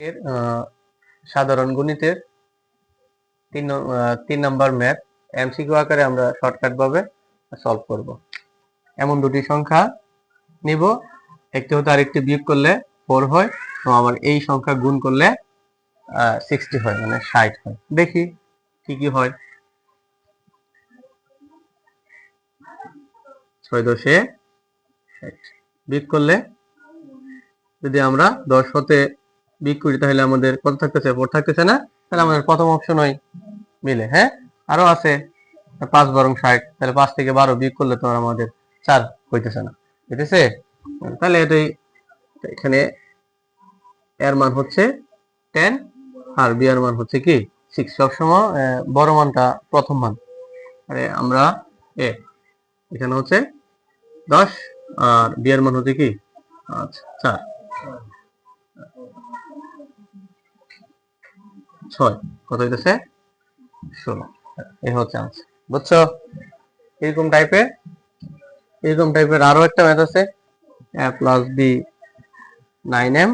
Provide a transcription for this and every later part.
এর সাধারণ গণিতের তিন তিন নাম্বার ম্যাথ। এমসিকিউ আকারে আমরা শর্টকাট ভাবে সলভ করব। এমন দুটি সংখ্যা নিব। একটি হতে আরেকটি বিয়োগ করলে ফোর হয় তো আবার এই সংখ্যা গুণ করলে সিক্সটি হয় মানে ষাট হয়। দেখি কি কি হয়। ছয় দশে ষাট। বিয়োগ করলে যদি আমরা দশ হতে বিয়োগ করি, তাহলে আমাদের কত থাকতেছে? ফোর থাকতেছে না? তাহলে আমাদের প্রথম অপশন ওই মিলে হ্যাঁ? আরও আছে পাঁচ বারং ষাট, তাহলে পাঁচ থেকে বারো বিয়োগ করলে তো আমাদের চার হইতেছে না। হইতেছে তাহলে এটাই, এখানে এর মান হচ্ছে টেন আর বি এর মান হচ্ছে কি? সিক্স সবসময় বড় মানটা প্রথম মান। আরে আমরা এ, এখানে হচ্ছে দশ, আর বি এর মান হচ্ছে কি? আচ্ছা চার। ছয়। কত হইতেছে? ষোলো। এই হচ্ছে আনসার বুঝছ? এরকম টাইপের এরকম টাইপের আরও একটা ম্যাথ আছে। A plus B nine M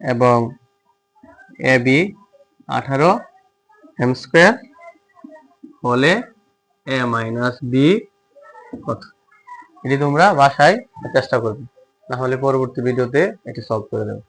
এবং এ বি আঠারো এম স্কোয়ার হলে এ মাইনাস বি কত? এটি তোমরা বাসায় চেষ্টা করবে। না হলে পরবর্তী ভিডিওতে এটি সলভ করে দেবে।